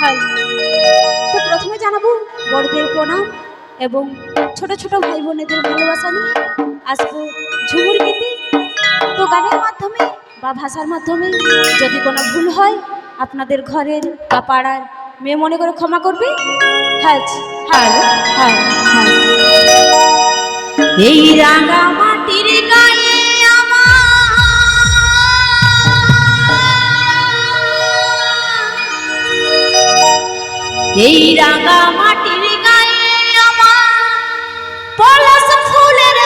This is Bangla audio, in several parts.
হ্যাঁ তো প্রথমে জানাব বড়দের প্রণাম এবং ছোট ছোট ভাই বোনেদের ভালোবাসা নিয়ে আসব ঝুমুর গীতে। তো গানের মাধ্যমে বা ভাষার মাধ্যমে যদি কোনো ভুল হয়, আপনাদের ঘরের বা পাড়ার মেয়ে মনে করে ক্ষমা করবে। হ্যাঁ হ্যাঁ হ্যাঁ হ্যাঁ। এই রাঙা মাটির গায়ে এই রাঙা মাটির গায়ে আমার পলাশ ফুলের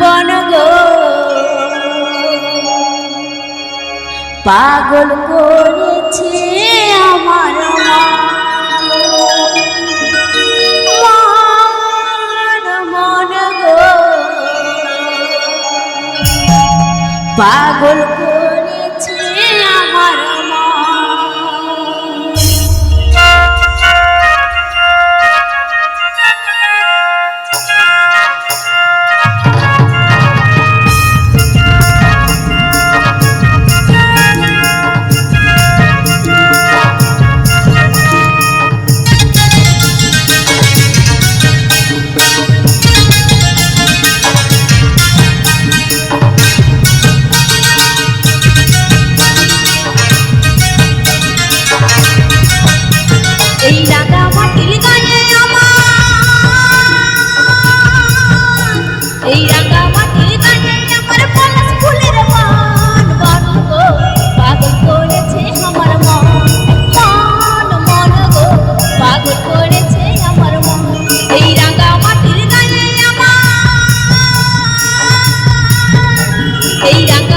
বন গো। পাগল করেছে সেই রাঙা